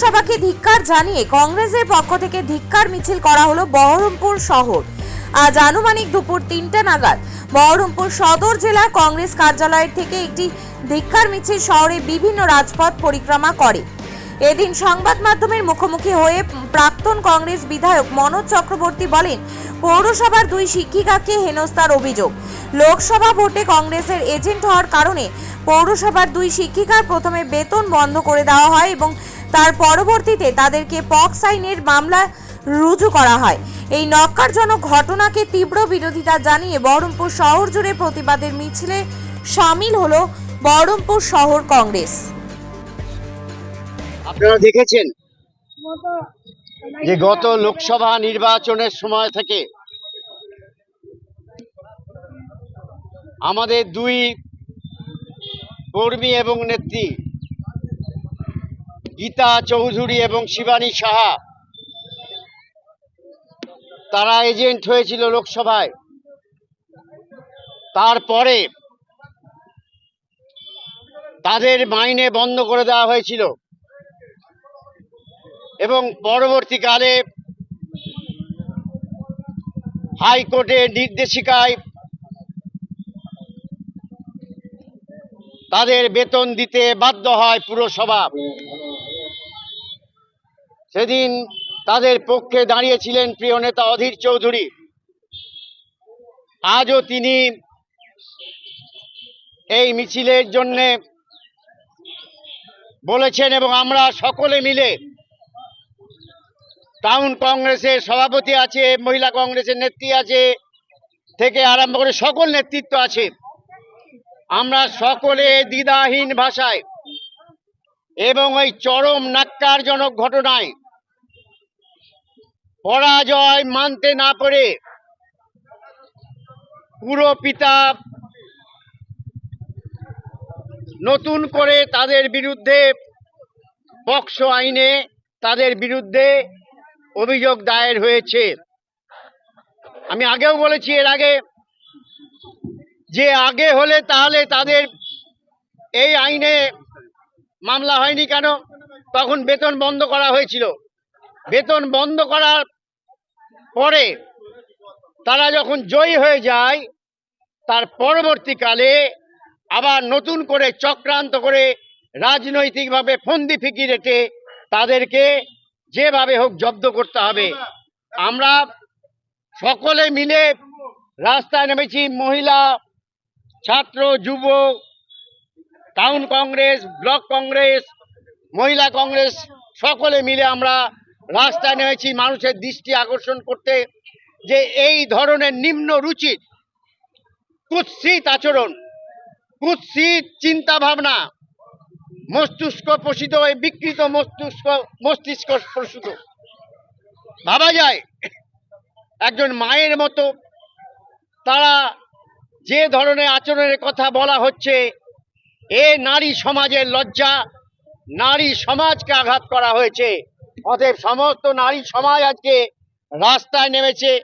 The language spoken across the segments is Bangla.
পৌরসভাকে ধিক্কার জানিয়ে কংগ্রেসের পক্ষ থেকে ধিক্কার মিছিল করা হলো বহরমপুর শহর। আজ আনুমানিক দুপুর তিনটা নাগাদ বহরমপুর সদর জেলা কংগ্রেস কার্যালয়ের থেকে একটি ধিক্কার মিছিল শহরের বিভিন্ন রাজপথ পরিক্রমা করে। এদিন সংবাদ মাধ্যমের মুখোমুখি হয়ে প্রাক্তন কংগ্রেস বিধায়ক মনোজ চক্রবর্তী বলেন, পৌরসভার দুই শিক্ষিকাকে হেনস্থার অভিযোগ। লোকসভা ভোটে কংগ্রেসের এজেন্ট হওয়ার কারণে পৌরসভার দুই শিক্ষিকার প্রথমে বেতন বন্ধ করে দেওয়া হয় এবং তার পরবর্তীতে তাদেরকে পক্স আইনের মামলা রুজু করা হয়। এই নক্কারজনক ঘটনাকে তীব্র বিরোধিতা জানিয়ে বহরমপুর শহর জুড়ে প্রতিবাদের মিছিলে সামিল হলো বহরমপুর শহর কংগ্রেস। আপনারা দেখেছেন? যে গত লোকসভা নির্বাচনের সময় থেকে আমাদের দুই কর্মী এবং নেত্রী গীতা চৌধুরী এবং শিবানী সাহা, তারা এজেন্ট হয়েছিল লোকসভায়। তারপরে তাদের মাইনে বন্ধ করে দেওয়া হয়েছিল এবং পরবর্তীকালে হাইকোর্টের নির্দেশিকায় তাদের বেতন দিতে বাধ্য হয় পুরসভা। সেদিন তাদের পক্ষে দাঁড়িয়েছিলেন প্রিয় নেতা অধীর চৌধুরী। আজও তিনি এই মিছিলের জন্যে বলেছেন এবং আমরা সকলে মিলে টাউন কংগ্রেসের সভাপতি আছে, মহিলা কংগ্রেসের নেত্রী আছে, থেকে আরম্ভ করে সকল নেতৃত্ব আছে। আমরা সকলে দ্বিধাহীন ভাষায় এবং ওই চরম নাক্কারজনক ঘটনায় পরাজয় মানতে না পেরে পুরো পিতা নতুন করে তাদের বিরুদ্ধে পক্সো আইনে তাদের বিরুদ্ধে অভিযোগ দায়ের হয়েছে। আমি আগেও বলেছি এর আগে, যে আগে হলে তাহলে তাদের এই আইনে মামলা হয়নি কেন? তখন বেতন বন্ধ করা হয়েছিল। বেতন বন্ধ করার পরে তারা যখন জয়ী হয়ে যায়, তার পরবর্তীকালে আবার নতুন করে চক্রান্ত করে রাজনৈতিকভাবে ফন্দি ফিকি রেখে তাদেরকে যেভাবে হোক জব্দ করতে হবে। আমরা সকলে মিলে রাস্তায় নেমেছি, মহিলা, ছাত্র যুব টাউন কংগ্রেস, ব্লক কংগ্রেস, মহিলা কংগ্রেস, সকলে মিলে আমরা রাস্তায় নেমেছি মানুষের দৃষ্টি আকর্ষণ করতে যে এই ধরনের নিম্ন রুচির কুৎসিত আচরণ, কুৎসিত চিন্তা ভাবনা মস্তিষ্ক প্রসিত এই বিকৃত মস্তিষ্ক মস্তিষ্ক প্রসূত ভাবা যায়, একজন মায়ের মতো তারা যে ধরনের আচরণের কথা বলা হচ্ছে এ নারী সমাজের লজ্জা, নারী সমাজকে আঘাত করা হয়েছে। অতএব সমস্ত নারী সমাজ আজকে রাস্তায় নেমেছে।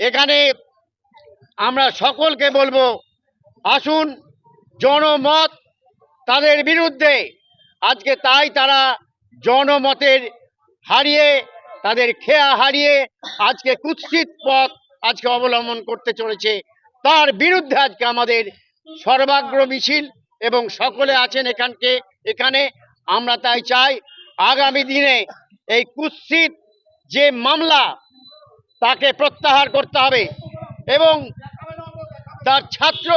এখানে আমরা সকলকে বলব, আসুন, জনমত তাদের বিরুদ্ধে। আজকে তাই তারা জনমতের হারিয়ে, তাদের খেয়া হারিয়ে আজকে কুৎসিত পথ আজকে অবলম্বন করতে চলেছে। তার বিরুদ্ধে আজকে আমাদের সর্বাগ্র মিছিল। এবং সকলে আছেন এখানকে। এখানে আমরা তাই চাই, আগামী দিনে এই কুৎসিত যে মামলা, তাকে প্রত্যাহার করতে হবে এবং তার ছাত্র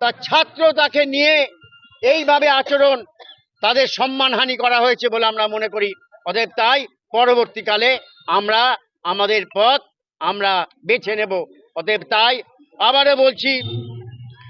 তার ছাত্র তাকে নিয়ে এইভাবে আচরণ তাদের সম্মানহানি করা হয়েছে বলে আমরা মনে করি। অতএব তাই পরবর্তীকালে আমরা আমাদের পথ আমরা বেছে নেব। অতএব তাই আবারও বলছি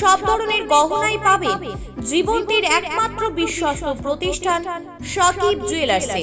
সব ধরনের গহনাই পাবে। জীবন্তীর একমাত্র বিশ্বস্ত প্রতিষ্ঠান সকিব জুয়েলার্সে